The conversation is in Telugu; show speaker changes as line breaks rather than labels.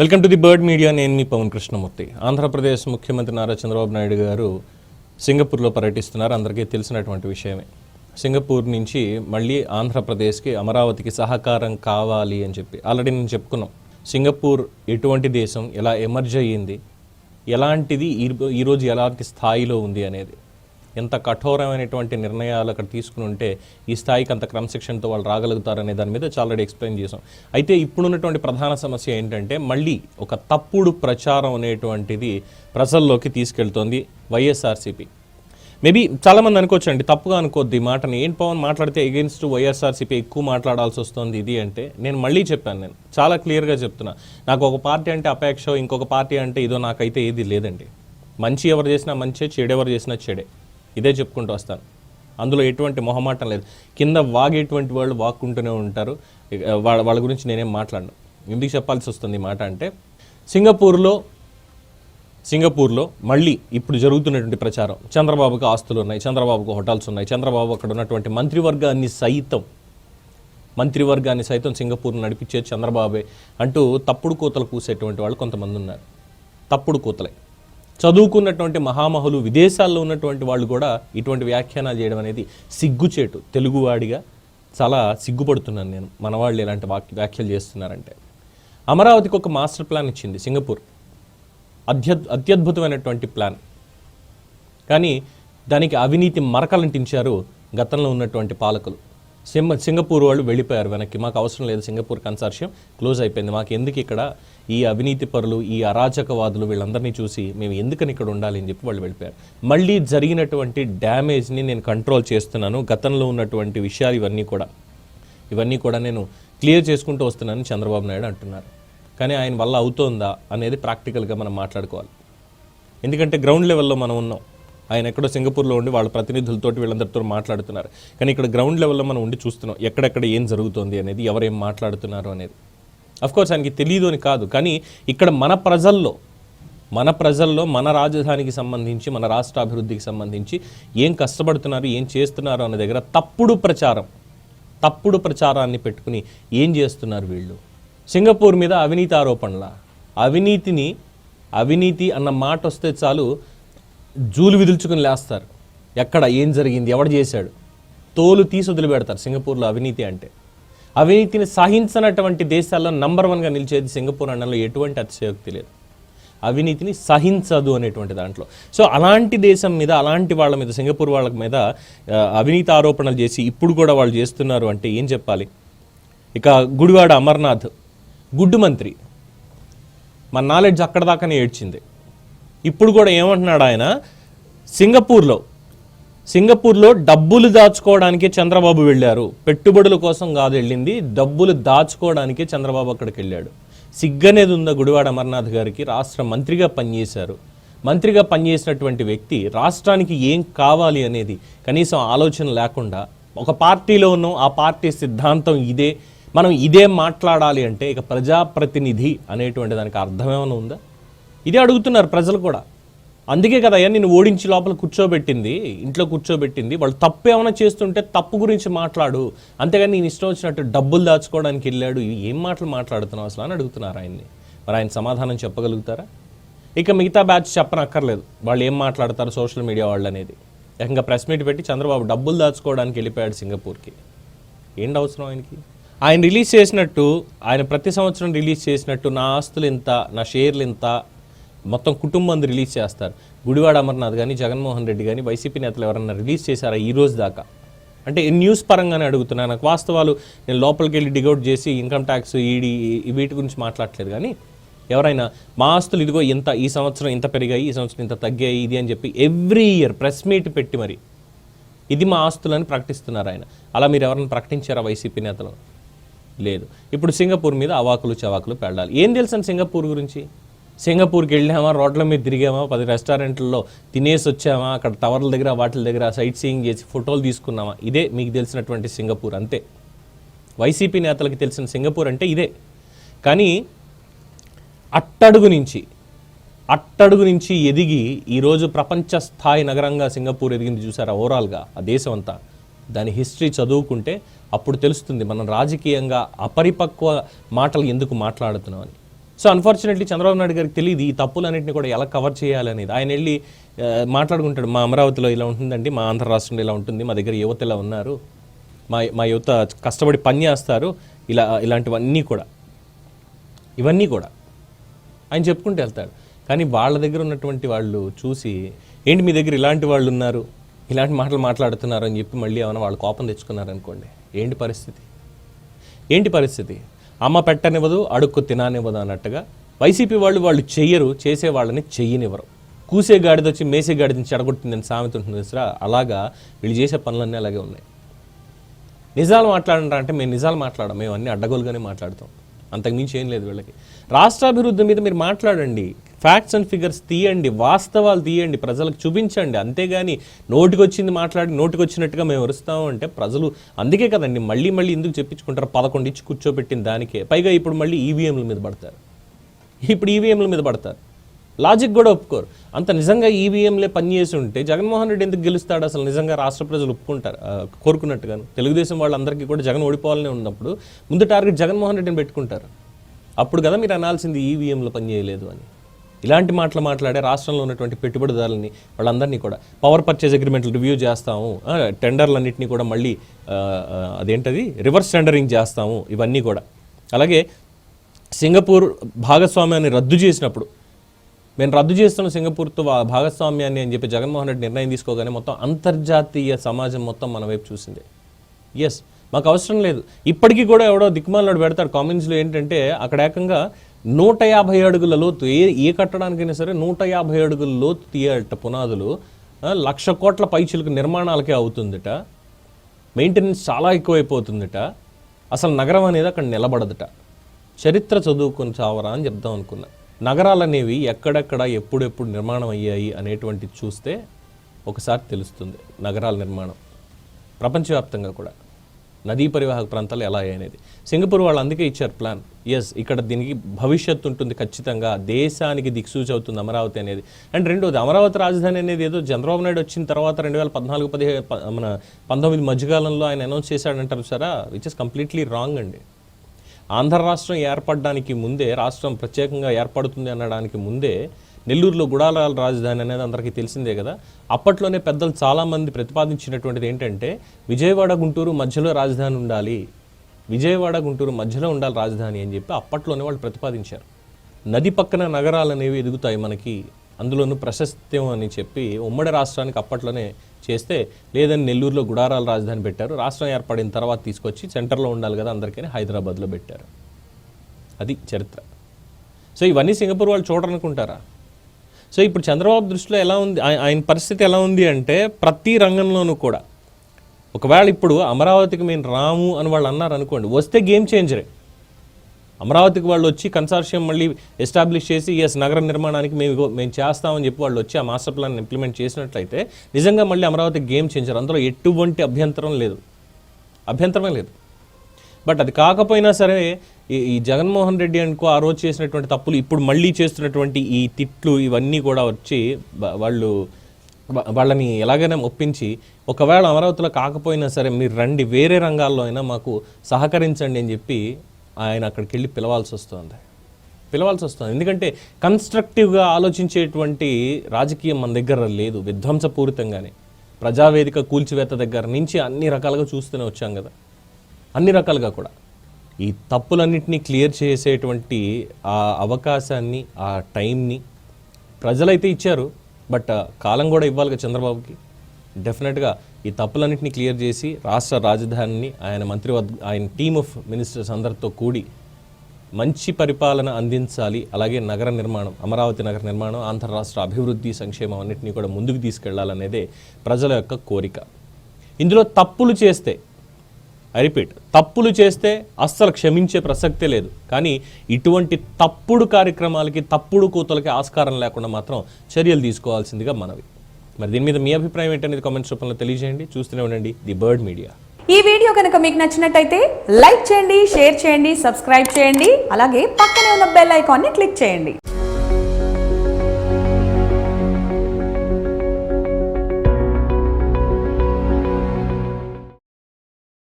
Welcome to the bird media. నేను మీ పవన్ కృష్ణమూర్తి. ఆంధ్రప్రదేశ్ ముఖ్యమంత్రి నారా చంద్రబాబు నాయుడు గారు సింగపూర్లో పర్యటిస్తున్నారు. అందరికీ తెలిసినటువంటి విషయమే. సింగపూర్ నుంచి మళ్ళీ ఆంధ్రప్రదేశ్కి అమరావతికి సహకారం కావాలి అని చెప్పి ఆల్రెడీ నేను చెప్పుకున్నాం. సింగపూర్ ఎటువంటి దేశం ఎలా ఎమర్జ్ అయ్యింది ఎలాంటిది ఈ ఈరోజు ఎలాంటి స్థాయిలో ఉంది అనేది. ఎంత కఠోరమైనటువంటి నిర్ణయాలు అక్కడ తీసుకుని ఉంటే ఈ స్థాయికి అంత క్రమశిక్షణతో వాళ్ళు రాగలుగుతారనే దాని మీద చాలా ఆల్రెడీ ఎక్స్ప్లెయిన్ చేసాం అయితే ఇప్పుడున్నటువంటి ప్రధాన సమస్య ఏంటంటే మళ్ళీ ఒక తప్పుడు ప్రచారం అనేటువంటిది ప్రజల్లోకి తీసుకెళ్తోంది వైఎస్ఆర్సీపీ. మేబీ చాలామంది అనుకోవచ్చండి తప్పుగా అనుకోద్ది ఈ మాటని. ఏం పవన్ మాట్లాడితే ఎగెన్స్ట్ వైఎస్ఆర్సీపీ ఎక్కువ మాట్లాడాల్సి వస్తుంది ఇది అంటే నేను మళ్ళీ చెప్పాను నేను. చాలా క్లియర్గా చెప్తున్నా. నాకు ఒక పార్టీ అంటే అపేక్ష ఇంకొక పార్టీ అంటే ఇదో నాకైతే ఏది లేదండి. మంచి ఎవరు చేసినా మంచే చెడు ఎవరు చేసినా చెడే. ఇదే చెప్పుకుంటూ వస్తాను. అందులో ఎటువంటి మొహమాటం లేదు. కింద వాగేటువంటి వాళ్ళు వాక్కుంటూనే ఉంటారు. వాళ్ళ వాళ్ళ గురించి నేనేం మాట్లాడను. ఎందుకు చెప్పాల్సి వస్తుంది ఈ మాట అంటే సింగపూర్లో సింగపూర్లో మళ్ళీ ఇప్పుడు జరుగుతున్నటువంటి ప్రచారం. చంద్రబాబుకు ఆస్తులు ఉన్నాయి చంద్రబాబుకు హోటల్స్ ఉన్నాయి చంద్రబాబు అక్కడ ఉన్నటువంటి మంత్రివర్గాన్ని సైతం మంత్రివర్గాన్ని సైతం సింగపూర్ నడిపించే చంద్రబాబే అంటూ తప్పుడు కూతలు కూసేటువంటి వాళ్ళు కొంతమంది ఉన్నారు. తప్పుడు కూతలే. చదువుకున్నటువంటి మహామహులు విదేశాల్లో ఉన్నటువంటి వాళ్ళు కూడా ఇటువంటి వ్యాఖ్యానాలు చేయడం అనేది సిగ్గుచేటు. తెలుగువాడిగా చాలా సిగ్గుపడుతున్నాను నేను. మన వాళ్ళు ఇలాంటి వాక్య వ్యాఖ్యలు చేస్తున్నారంటే. అమరావతికి ఒక మాస్టర్ ప్లాన్ ఇచ్చింది సింగపూర్. అత్య అత్యద్భుతమైనటువంటి ప్లాన్. కానీ దానికి అవినీతి మరకలంటించారు గతంలో ఉన్నటువంటి పాలకులు. సింగ సింగపూర్ వాళ్ళు వెళ్ళిపోయారు వెనక్కి. మాకు అవసరం లేదు సింగపూర్ కన్సార్షియం క్లోజ్ అయిపోయింది. మాకు ఎందుకు ఇక్కడ ఈ అవినీతి పరులు ఈ అరాచకవాదులు వీళ్ళందరినీ చూసి మేము ఎందుకని ఇక్కడ ఉండాలి అని చెప్పి వాళ్ళు వెళ్ళిపోయారు. మళ్ళీ జరిగినటువంటి డ్యామేజ్ని నేను కంట్రోల్ చేస్తున్నాను. గతంలో ఉన్నటువంటి విషయాలు ఇవన్నీ కూడా. ఇవన్నీ కూడా నేను క్లియర్ చేసుకుంటూ వస్తున్నానని చంద్రబాబు నాయుడు అంటున్నారు. కానీ ఆయన వల్ల అవుతోందా అనేది ప్రాక్టికల్గా మనం మాట్లాడుకోవాలి. ఎందుకంటే గ్రౌండ్ లెవెల్లో మనం ఉన్నాం. ఆయన ఎక్కడో సింగపూర్లో ఉండి వాళ్ళ ప్రతినిధులతోటి వీళ్ళందరితో మాట్లాడుతున్నారు. కానీ ఇక్కడ గ్రౌండ్ లెవెల్లో మనం ఉండి చూస్తున్నాం. ఎక్కడెక్కడ ఏం జరుగుతోంది అనేది ఎవరేం మాట్లాడుతున్నారు అనేది. కోర్స్ ఆయనకి తెలియదు అని కాదు. కానీ ఇక్కడ మన ప్రజల్లో మన ప్రజల్లో మన రాజధానికి సంబంధించి మన రాష్ట్ర అభివృద్ధికి సంబంధించి ఏం కష్టపడుతున్నారు ఏం చేస్తున్నారు అనే దగ్గర తప్పుడు ప్రచారం తప్పుడు ప్రచారాన్ని పెట్టుకుని ఏం చేస్తున్నారు వీళ్ళు? సింగపూర్ మీద అవినీతి ఆరోపణల అవినీతిని అవినీతి అన్న మాట వస్తే చాలు జూలు విదుల్చుకుని లేస్తారు. ఎక్కడ ఏం జరిగింది ఎవడు చేశాడు? తోలు తీసి వదిలిపెడతారు సింగపూర్లో అవినీతి అంటే. అవినీతిని సహించనటువంటి దేశాల్లో నంబర్ వన్గా నిలిచేది సింగపూర్ అనడంలో ఎటువంటి అతిశయోక్తి లేదు. అవినీతిని సహించదు అనేటువంటి దాంట్లో. సో అలాంటి దేశం మీద అలాంటి వాళ్ళ మీద సింగపూర్ వాళ్ళ మీద అవినీతి ఆరోపణలు చేసి ఇప్పుడు కూడా వాళ్ళు చేస్తున్నారు అంటే ఏం చెప్పాలి? ఇక గుడివాడ అమర్నాథ్ గుడ్డు మంత్రి. మన నాలెడ్జ్ అక్కడ దాకానే ఏడ్చింది. ఇప్పుడు కూడా ఏమంటున్నాడు ఆయన? సింగపూర్లో సింగపూర్లో డబ్బులు దాచుకోవడానికి చంద్రబాబు వెళ్ళారు. పెట్టుబడుల కోసం కాదు వెళ్ళింది. డబ్బులు దాచుకోవడానికి చంద్రబాబు అక్కడికి వెళ్ళాడు. సిగ్గనేది ఉందా గుడివాడ అమర్నాథ్ గారికి రాష్ట్ర మంత్రిగా పనిచేశారు. మంత్రిగా పనిచేసినటువంటి వ్యక్తి రాష్ట్రానికి ఏం కావాలి అనేది కనీసం ఆలోచన లేకుండా ఒక పార్టీలో ఉన్నాం ఆ పార్టీ సిద్ధాంతం ఇదే. మనం ఇదే మాట్లాడాలి అంటే ఇక ప్రజాప్రతినిధి అనేటువంటి దానికి అర్థమేమైనా ఉందా? ఇదే అడుగుతున్నారు ప్రజలు కూడా. అందుకే కదా అయ్యా నేను ఓడించి లోపల కూర్చోబెట్టింది ఇంట్లో కూర్చోబెట్టింది. వాళ్ళు తప్పు ఏమైనా చేస్తుంటే తప్పు గురించి మాట్లాడు. అంతేగాని నేను ఇష్టం వచ్చినట్టు డబ్బులు దాచుకోవడానికి వెళ్ళాడు. ఏం మాటలు మాట్లాడుతున్నావు అసలు అని అడుగుతున్నారు ఆయన్ని. మరి ఆయన సమాధానం చెప్పగలుగుతారా? ఇక మిగతా బ్యాచ్ చెప్పనక్కర్లేదు. వాళ్ళు ఏం మాట్లాడతారు సోషల్ మీడియా వాళ్ళు అనేది. ఏకంగా ప్రెస్ మీట్ పెట్టి చంద్రబాబు డబ్బులు దాచుకోవడానికి వెళ్ళిపోయాడు సింగపూర్కి. ఏంటి అవసరం ఆయనకి? ఆయన రిలీజ్ చేసినట్టు ఆయన ప్రతి సంవత్సరం రిలీజ్ చేసినట్టు నా ఆస్తులు ఇంత నా షేర్లు ఇంత మొత్తం కుటుంబం రిలీజ్ చేస్తారు. గుడివాడ అమర్నాథ్ కానీ జగన్మోహన్ రెడ్డి కానీ వైసీపీ నేతలు ఎవరన్నా రిలీజ్ చేశారా ఈ రోజు దాకా? అంటే న్యూస్ పరంగానే అడుగుతున్నాను నాకు వాస్తవాలు నేను లోపలికి వెళ్ళి డిగౌట్ చేసి ఇన్కమ్ ట్యాక్స్ ఈడీ వీటి గురించి మాట్లాడట్లేదు కానీ ఎవరైనా మా ఆస్తులు ఇదిగో ఇంత ఈ సంవత్సరం ఇంత పెరిగాయి ఈ సంవత్సరం ఇంత తగ్గాయి ఇది అని చెప్పి ఎవ్రీ ఇయర్ ప్రెస్ మీట్ పెట్టి మరి ఇది మా ఆస్తులని ప్రకటిస్తున్నారు ఆయన. అలా మీరు ఎవరైనా ప్రకటించారా వైసీపీ నేతలు లేదు. ఇప్పుడు సింగపూర్ మీద అవాకులు చవాకులు పెళ్ళాలి. ఏం తెలుసని సింగపూర్ గురించి? సింగపూర్కి వెళ్ళామా రోడ్ల మీద తిరిగామా పది రెస్టారెంట్లలో తినేసి వచ్చామా అక్కడ టవర్ల దగ్గర వాటిల దగ్గర సైట్ సీయింగ్ చేసి ఫోటోలు తీసుకున్నామా? ఇదే మీకు తెలిసినటువంటి సింగపూర్ అంతే. వైసీపీ నేతలకు తెలిసిన సింగపూర్ అంటే ఇదే. కానీ అట్టడుగు నుంచి అట్టడుగు నుంచి ఎదిగి ఈరోజు ప్రపంచ స్థాయి నగరంగా సింగపూర్ ఎదిగింది చూసారా ఓవరాల్గా ఆ దేశం అంతా. దాని హిస్టరీ చదువుకుంటే అప్పుడు తెలుస్తుంది మనం రాజకీయంగా అపరిపక్వ మాటలు ఎందుకు మాట్లాడుతున్నామని. సో అన్ఫార్చునేట్లీ చంద్రబాబు నాయుడు గారికి తెలియదు ఈ తప్పులన్నింటినీ కూడా ఎలా కవర్ చేయాలి అనేది. ఆయన వెళ్ళి మాట్లాడుకుంటాడు. మా అమరావతిలో ఇలా ఉంటుందండి మా ఆంధ్ర రాష్ట్రంలో ఇలా ఉంటుంది మా దగ్గర యువత ఇలా ఉన్నారు మా మా యువత కష్టపడి పని చేస్తారు ఇలా ఇలాంటివన్నీ కూడా. ఇవన్నీ కూడా. ఆయన చెప్పుకుంటూ వెళ్తాడు. కానీ వాళ్ళ దగ్గర ఉన్నటువంటి వాళ్ళు చూసి ఏంటి మీ దగ్గర ఇలాంటి వాళ్ళు ఉన్నారు? ఇలాంటి మాటలు మాట్లాడుతున్నారు అని చెప్పి మళ్ళీ ఏమైనా వాళ్ళు కోపం తెచ్చుకున్నారనుకోండి ఏంటి పరిస్థితి? ఏంటి పరిస్థితి? అమ్మ పెట్టనివ్వదు అడుక్కు తిననివ్వదు అన్నట్టుగా వైసీపీ వాళ్ళు వాళ్ళు చెయ్యరు చేసే వాళ్ళని చెయ్యనివ్వరు. కూసే గాడిద వచ్చి మేసే గాడిదని చెడగొట్టిందని సామెత ఉంటుంది సరే అలాగా వీళ్ళు చేసే పనులన్నీ అలాగే ఉన్నాయి. నిజాలు మాట్లాడంరా అంటే మేము నిజాలు మాట్లాడం మేము అన్ని అడ్డగోలుగానే మాట్లాడతాం. అంతకుమించి ఏం లేదు వీళ్ళకి. రాష్ట్రాభివృద్ధి మీద మీరు మాట్లాడండి. ఫ్యాక్ట్స్ అండ్ ఫిగర్స్ తీయండి వాస్తవాలు తీయండి ప్రజలకు చూపించండి. అంతేగాని నోటికొచ్చింది మాట్లాడి నోటికొచ్చినట్టుగా మేము వరుస్తాము అంటే ప్రజలు అందుకే కదండి మళ్ళీ మళ్ళీ ఎందుకు చెప్పించుకుంటారు? పదకొండు ఇచ్చి కూర్చోబెట్టిన దానికే. పైగా ఇప్పుడు మళ్ళీ ఈవీఎంల మీద పడతారు. ఇప్పుడు ఈవీఎంల మీద పడతారు. లాజిక్ కూడా ఒప్పుకోరు. అంత నిజంగా ఈవీఎంలే పనిచేసి ఉంటే జగన్మోహన్ రెడ్డి ఎందుకు గెలుస్తాడు? అసలు నిజంగా రాష్ట్ర ప్రజలు ఒప్పుకుంటారు? కోరుకున్నట్టుగాను. తెలుగుదేశం వాళ్ళందరికీ కూడా జగన్ ఓడిపోవాలనే ఉన్నప్పుడు ముందు టార్గెట్ జగన్మోహన్ రెడ్డిని పెట్టుకుంటారు. అప్పుడు కదా మీరు అనాల్సింది ఈవీఎంలో పనిచేయలేదు అని. ఇలాంటి మాటలు మాట్లాడే రాష్ట్రంలో ఉన్నటువంటి పెట్టుబడిదారులని వాళ్ళందరినీ కూడా పవర్ పర్చేజ్ అగ్రిమెంట్లు రివ్యూ చేస్తాము. టెండర్లన్నింటినీ కూడా మళ్ళీ అదేంటది? రివర్స్ టెండరింగ్ చేస్తాము ఇవన్నీ కూడా. అలాగే సింగపూర్ భాగస్వామ్యాన్ని రద్దు చేసినప్పుడు మేము రద్దు చేస్తున్న సింగపూర్తో భాగస్వామ్యాన్ని అని చెప్పి జగన్మోహన్ రెడ్డి నిర్ణయం తీసుకోగానే మొత్తం అంతర్జాతీయ సమాజం మొత్తం మన వైపు చూసింది. ఎస్ మాకు అవసరం లేదు. ఇప్పటికీ కూడా ఎవడో దిక్మాలనాడు పెడతాడు. కామెంట్స్లో ఏంటంటే అక్కడ ఏకంగా నూట యాభై అడుగుల లోతు ఏ ఏ కట్టడానికైనా సరే నూట యాభై అడుగుల లోతు తీయట పునాదులు. లక్ష కోట్ల పైచులకు నిర్మాణాలకే అవుతుందిట. మెయింటెనెన్స్ చాలా ఎక్కువైపోతుందిట. అసలు నగరం అనేది అక్కడ నిలబడదుట. చరిత్ర చదువుకొని చావరా అని చెప్దాం అనుకున్నా. నగరాలు అనేవి ఎక్కడెక్కడ ఎప్పుడెప్పుడు నిర్మాణం అయ్యాయి అనేటువంటిది చూస్తే ఒకసారి తెలుస్తుంది నగరాల నిర్మాణం. ప్రపంచవ్యాప్తంగా కూడా. నదీ పరివాహక ప్రాంతాలు ఎలా అనేది సింగపూర్ వాళ్ళు అందుకే ఇచ్చారు ప్లాన్. ఎస్ ఇక్కడ దీనికి భవిష్యత్తు ఉంటుంది ఖచ్చితంగా. దేశానికి దిక్సూచి అవుతుంది అమరావతి అనేది. అండ్ రెండోది అమరావతి రాజధాని అనేది ఏదో చంద్రబాబు నాయుడు వచ్చిన తర్వాత రెండు వేల పద్నాలుగు పదిహేను మన పంతొమ్మిది మధ్యకాలంలో ఆయన అనౌన్స్ చేశాడంటారు సరా? విచ్ ఇస్ కంప్లీట్లీ రాంగ్ అండి. ఆంధ్ర రాష్ట్రం ఏర్పడడానికి ముందే రాష్ట్రం ప్రత్యేకంగా ఏర్పడుతుంది అనడానికి ముందే నెల్లూరులో గుడాల రాజధాని అనేది అందరికీ తెలిసిందే కదా. అప్పట్లోనే పెద్దలు చాలామంది ప్రతిపాదించినటువంటిది ఏంటంటే విజయవాడ గుంటూరు మధ్యలో రాజధాని ఉండాలి. విజయవాడ గుంటూరు మధ్యలో ఉండాలి రాజధాని అని చెప్పి అప్పట్లోనే వాళ్ళు ప్రతిపాదించారు. నది పక్కన నగరాలు అనేవి ఎదుగుతాయి మనకి. అందులోనూ ప్రశస్త్యం అని చెప్పి ఉమ్మడి రాష్ట్రానికి అప్పట్లోనే చేస్తే లేదని నెల్లూరులో గుడారాల రాజధాని పెట్టారు. రాష్ట్రం ఏర్పడిన తర్వాత తీసుకొచ్చి సెంటర్లో ఉండాలి కదా అందరికీ హైదరాబాద్లో పెట్టారు. అది చరిత్ర. సో ఇవన్నీ సింగపూర్ వాళ్ళు చూడరనుకుంటారా? సో ఇప్పుడు చంద్రబాబు దృష్టిలో ఎలా ఉంది? ఆయన పరిస్థితి ఎలా ఉంది అంటే ప్రతి రంగంలోనూ కూడా. ఒకవేళ ఇప్పుడు అమరావతికి మేము రాము అని వాళ్ళు అన్నారు అనుకోండి వస్తే గేమ్ చేంజరే. అమరావతికి వాళ్ళు వచ్చి కన్సార్షియం మళ్ళీ ఎస్టాబ్లిష్ చేసి ఎస్ నగర నిర్మాణానికి మేము మేము చేస్తామని చెప్పి వాళ్ళు వచ్చి ఆ మాస్టర్ ప్లాన్ ఇంప్లిమెంట్ చేసినట్లయితే నిజంగా మళ్ళీ అమరావతి గేమ్ చేంజర్. అందులో ఎటువంటి అభ్యంతరం లేదు. అభ్యంతరమే లేదు. బట్ అది కాకపోయినా సరే ఈ జగన్మోహన్ రెడ్డి అనుకో ఆ రోజు చేసినటువంటి తప్పులు ఇప్పుడు మళ్ళీ చేస్తున్నటువంటి ఈ తిట్లు ఇవన్నీ కూడా వచ్చి వాళ్ళు వాళ్ళని ఎలాగైనా ఒప్పించి ఒకవేళ అమరావతిలో కాకపోయినా సరే మీరు రండి వేరే రంగాల్లో అయినా మాకు సహకరించండి అని చెప్పి ఆయన అక్కడికి వెళ్ళి పిలవాల్సి వస్తుంది. పిలవాల్సి వస్తుంది. ఎందుకంటే కన్స్ట్రక్టివ్గా ఆలోచించేటువంటి రాజకీయం మన దగ్గర లేదు విధ్వంసపూరితంగానే. ప్రజావేదిక కూల్చివేత దగ్గర నుంచి అన్ని రకాలుగా చూస్తూనే వచ్చాం కదా. అన్ని రకాలుగా కూడా. ఈ తప్పులన్నింటినీ క్లియర్ చేసేటువంటి ఆ అవకాశాన్ని ఆ టైంని ప్రజలైతే ఇచ్చారు. బట్ కాలం కూడా ఇవ్వాలి కదా చంద్రబాబుకి. డెఫినెట్గా ఈ తప్పులన్నింటినీ క్లియర్ చేసి రాష్ట్ర రాజధానిని ఆయన మంత్రి ఆయన టీమ్ ఆఫ్ మినిస్టర్స్ అందరితో కూడి మంచి పరిపాలన అందించాలి. అలాగే నగర నిర్మాణం అమరావతి నగర నిర్మాణం ఆంధ్ర రాష్ట్ర అభివృద్ధి సంక్షేమం అన్నింటినీ కూడా ముందుకు తీసుకెళ్ళాలనేదే ప్రజల యొక్క కోరిక. ఇందులో తప్పులు చేస్తే ఐ రిపీట్ తప్పులు చేస్తే అస్సలు క్షమించే ప్రసక్తే లేదు. కానీ ఇటువంటి తప్పుడు కార్యక్రమాలకి తప్పుడు కూతలకి ఆస్కారం లేకుండా మాత్రం చర్యలు తీసుకోవాల్సిందిగా మనవి. మరి దీని మీద మీ అభిప్రాయం ఏంటనేది కామెంట్స్ రూపంలో తెలియజేయండి. చూస్తూనే ఉండండి ది బర్డ్ మీడియా.
ఈ వీడియో కనుక మీకు నచ్చినట్టయితే లైక్ చేయండి షేర్ చేయండి సబ్స్క్రైబ్ చేయండి అలాగే పక్కనే ఉన్న బెల్ ఐకాన్ని క్లిక్ చేయండి.